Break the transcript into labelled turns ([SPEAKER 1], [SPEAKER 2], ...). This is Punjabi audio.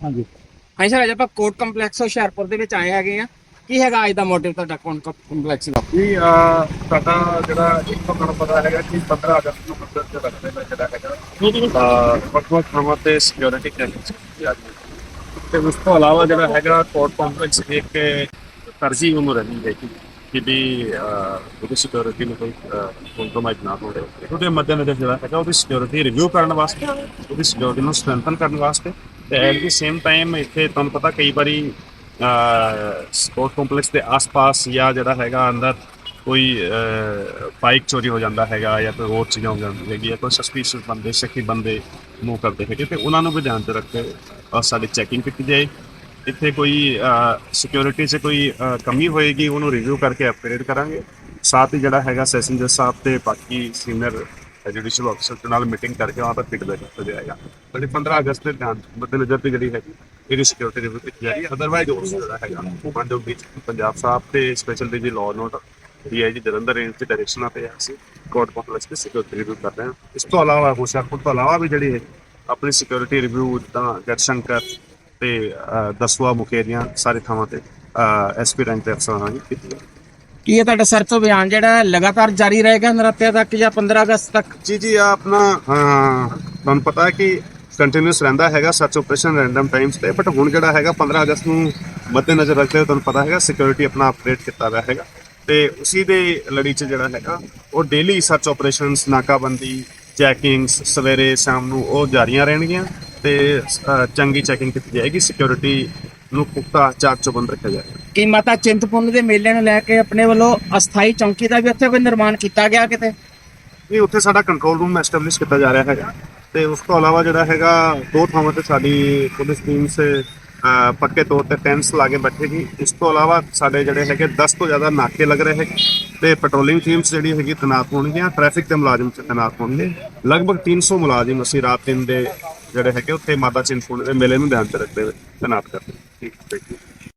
[SPEAKER 1] ਹਾਂਜੀ।
[SPEAKER 2] ਹਾਂਜੀ ਸਰ ਅੱਜ ਆਪਾਂ ਕੋਰਟ ਕੰਪਲੈਕਸ ਹੁਸ਼ਿਆਰਪੁਰ ਦੇ ਵਿੱਚ ਆਏ ਹੈਗੇ ਆ। ਕੀ ਹੈਗਾ ਅੱਜ ਦਾ ਮੋਟਿਵ ਤੁਹਾਡਾ ਕੋਰਟ ਕੰਪਲੈਕਸ ਦਾ?
[SPEAKER 1] ਜੀ ਸਾਡਾ ਜਿਹੜਾ ਇੱਕ ਤੋਂ ਤੁਹਾਨੂੰ ਪਤਾ ਹੈਗਾ ਕਿ 15 ਅਗਸਤ ਨੂੰ ਮੰਦਰ ਚ ਰੱਖਦੇ ਨੇ ਜਿਹੜਾ ਹੈਗਾ। ਤਾਂ ਵੱਖ ਵੱਖ ਥਾਵਾਂ ਤੇ ਸਿਕਿਉਰਿਟੀ ਹੈ ਤੇ ਉਸ ਤੋਂ ਇਲਾਵਾ ਜਿਹੜਾ ਹੈਗਾ ਕੋਰਟ ਕੰਪਲੈਕਸ ਇੱਕ ਤਰਜੀਹ ਉਹਨੂੰ ਰਹੀ ਹੈ ਕਿ ਕਿ ਵੀ ਉਹਦੀ ਸਿਕਿਉਰਿਟੀ ਨੂੰ ਕੋਈ ਕੰਪਰੋਮਾਈਜ਼ ਨਾ ਹੋਵੇ। ਉਹਦੇ ਮੱਦੇਨਜ਼ਰ ਜਿਹੜਾ ਹੈਗਾ ਉਹਦੀ ਸਿਕਿਉਰਿਟੀ ਰਿਵਿਊ ਕਰਨ ਵਾਸਤੇ ਉਹਦੀ ਸਿਕਿਉਰਿਟੀ ਨੂੰ ਸਟਰੈਂਥਨ ਕਰਨ ਵਾਸਤੇ ਤੇ ਐਟ ਦੀ ਸੇਮ ਟਾਈਮ ਇੱਥੇ ਤੁਹਾਨੂੰ ਪਤਾ ਕਈ ਵਾਰੀ ਸਪੋਰਟ ਕੰਪਲੈਕਸ ਦੇ ਆਸ-ਪਾਸ ਜਾਂ ਜਿਹੜਾ ਹੈਗਾ ਅੰਦਰ ਕੋਈ ਬਾਈਕ ਚੋਰੀ ਹੋ ਜਾਂਦਾ ਹੈਗਾ ਜਾਂ ਕੋਈ ਹੋਰ ਚੀਜ਼ਾਂ ਹੋ ਜਾਂਦੀ ਹੈਗੀ ਜਾਂ ਕੋਈ ਸਸਪੀਸ਼ੀਅਸ ਬੰਦੇ ਸ਼ੱਕੀ ਬੰਦੇ ਮੂਵ ਕਰਦੇ ਹੈਗੇ ਤੇ ਉਹਨਾਂ ਨੂੰ ਵੀ ਧਿਆਨ 'ਤੇ ਰੱਖ ਕੇ ਸਾਡੀ ਚੈਕਿੰਗ ਕੀਤੀ ਜਾਏ। ਇੱਥੇ ਕੋਈ ਸਿਕਿਉਰਿਟੀ 'ਚ ਕੋਈ ਕਮੀ ਹੋਏਗੀ, ਉਹਨੂੰ ਰਿਵਿਊ ਕਰਕੇ ਅਪਗ੍ਰੇਡ ਕਰਾਂਗੇ। ਸਾਥ ਹੀ ਜਿਹੜਾ ਹੈਗਾ ਸੈਸ਼ਨ ਜੱਜ ਸਾਹਿਬ ਤੇ ਬਾਕੀ ਸੀਨੀਅਰ ਜੁਡੀਸ਼ੀਅਲ ਅਫਸਰ ਦੇ ਨਾਲ ਮੀਟਿੰਗ ਕਰਕੇ ਵਹਾਂ ਪਰ ਫੀਡਬੈਕ ਦਿੱਤਾ ਜਾਏਗਾ ਬੜੇ 15 ਅਗਸਤ ਦੇ ਧਿਆਨ ਮੱਦੇਨਜ਼ਰ ਤੇ ਜਿਹੜੀ ਹੈਗੀ ਇਹਦੀ ਸਿਕਿਉਰਿਟੀ ਰਿਵਿਊ ਕੀਤੀ ਜਾ ਰਹੀ ਹੈ ਅਦਰਵਾਈਜ਼ ਉਸ ਜਿਹੜਾ ਹੈਗਾ, ਉਹ ਵਿੱਚ ਪੰਜਾਬ ਸਾਹਿਬ ਤੇ ਸਪੈਸ਼ਲ ਡੀ ਲਾਅ ਨੋਟ ਡੀਆਈਜੀ ਜਲੰਧਰ ਰੇਂਜ ਦੇ ਡਾਇਰੈਕਸ਼ਨਾਂ ਤੇ ਅਸੀਂ ਕੋਰਟ ਕੰਪਲੈਕਸ ਤੇ ਸਿਕਿਉਰਿਟੀ ਰਿਵਿਊ ਕਰ ਰਹੇ ਹਾਂ। ਇਸ ਤੋਂ ਇਲਾਵਾ ਹੁਸ਼ਿਆਰਪੁਰ ਤੋਂ ਇਲਾਵਾ ਵੀ ਜਿਹੜੀ ਹੈ ਆਪਣੀ ਸਿਕਿਉਰਿਟੀ ਰਿਵਿਊ ਤਾਂ ਗੜਸ਼ੰਕਰ ਤੇ ਦਸਵਾ ਮੁਕੇਰੀਆਂ, ਸਾਰੇ ਥਾਵਾਂ ਤੇ ਐਸਪੀ ਰੈਂਕ ਤੇ ਅਫਸਰਾਂ ਨਾਲ ਕੀਤੀ ਹੈ।
[SPEAKER 2] ਕੀ ਇਹ ਤੁਹਾਡਾ ਸਰਚ ਅਭਿਆਨ ਜਿਹੜਾ ਲਗਾਤਾਰ ਜਾਰੀ ਰਹੇਗਾ ਨਰਾਤਿਆਂ ਤੱਕ ਜਾਂ 15 ਅਗਸਤ ਤੱਕ?
[SPEAKER 1] ਜੀ ਜੀ ਆਹ ਆਪਣਾ ਅਹ, ਤੁਹਾਨੂੰ ਪਤਾ ਹੈ ਕਿ ਕੰਟੀਨਿਊਸ ਰਹਿੰਦਾ ਹੈਗਾ ਸਰਚ ਆਪਰੇਸ਼ਨ ਰੈਂਡਮ ਟਾਈਮਸ ਤੇ ਬਟ ਹੁਣ ਜਿਹੜਾ ਹੈਗਾ 15 ਅਗਸਤ ਨੂੰ ਮੱਦੇਨਜ਼ਰ ਰੱਖਦੇ ਹੋਏ ਤੁਹਾਨੂੰ ਪਤਾ ਹੈਗਾ ਸਿਕਿਉਰਿਟੀ ਆਪਣਾ ਅਪਡੇਟ ਕੀਤਾ ਹੋਇਆ ਹੈਗਾ। ਤੇ ਉਸੇ ਦੇ ਲੜੀ 'ਚ ਜਿਹੜਾ ਹੈਗਾ ਉਹ ਡੇਲੀ ਸਰਚ ਆਪਰੇਸ਼ਨਸ ਨਾਕਾਬੰਦੀ ਚੈਕਿੰਗਸ ਸਵੇਰੇ ਸ਼ਾਮ ਨੂੰ ਉਹ ਜਾਰੀਆਂ ਰਹਿਣਗੀਆਂ ਤੇ ਅਹ, ਚੰਗੀ ਚੈਕਿੰਗ ਕੀਤੀ ਜਾਏਗੀ ਸਿਕਿਉਰਿਟੀ ਨੂੰ ਪੁਖਤਾ ਚਾਕ ਚੌਬੰਦ ਰੱਖਿਆ ਜਾਏਗਾ
[SPEAKER 2] ਕੀ ਮਾਤਾ ਚਿੰਤਪੁਰਨੀ ਦੇ ਮੇਲੇ ਨੂੰ ਲੈ ਕੇ ਆਪਣੇ ਵੱਲੋਂ ਅਸਥਾਈ ਚੌਂਕੀ ਦਾ ਵੀ ਉੱਥੇ ਕੋਈ ਨਿਰਮਾਣ ਕੀਤਾ ਗਿਆ ਕਿਤੇ?
[SPEAKER 1] ਇਹ ਉੱਥੇ ਸਾਡਾ ਕੰਟਰੋਲ ਰੂਮ ਐਸਟੈਬਲਿਸ਼ ਕੀਤਾ ਜਾ ਰਿਹਾ ਹੈਗਾ। ਤੇ ਉਸ ਤੋਂ ਇਲਾਵਾ ਜਿਹੜਾ ਹੈਗਾ ਦੋ ਥਾਵਾਂ ਤੇ ਸਾਡੀ ਪੁਲਿਸ ਟੀਮ ਸੇ ਪੱਕੇ ਤੌਰ ਤੇ ਟੈਂਟਸ ਲਾ ਕੇ ਬੈਠੇਗੀ ਇਸ ਤੋਂ ਇਲਾਵਾ ਸਾਡੇ ਜਿਹੜੇ ਹੈਗੇ 10 ਤੋਂ ਜ਼ਿਆਦਾ ਨਾਕੇ ਲੱਗ ਰਹੇ ਹੈਗੇ। ਤੇ ਪੈਟਰੋਲਿੰਗ ਟੀਮਸ ਜਿਹੜੀ ਹੈਗੀ ਤੈਨਾਤ ਹੋਣਗੀਆਂ। ਟ੍ਰੈਫਿਕ ਦੇ ਮੁਲਾਜ਼ਮ ਤੈਨਾਤ ਹੋਣਗੇ। ਲਗਭਗ 300 ਮੁਲਾਜ਼ਮ ਅਸੀਂ ਰਾਤ ਦਿਨ ਦੇ ਜਿਹੜੇ ਹੈਗੇ ਉੱਥੇ ਮਾਤਾ ਚਿੰਤਪੁਰਨੀ ਦੇ ਮੇਲੇ ਨੂੰ ਧਿਆਨ ਚ ਰੱਖਦੇ ਹੋਏ ਤੈਨਾਤ ਕਰਦੇ ਹਾਂ। ਠੀਕ ਹੈ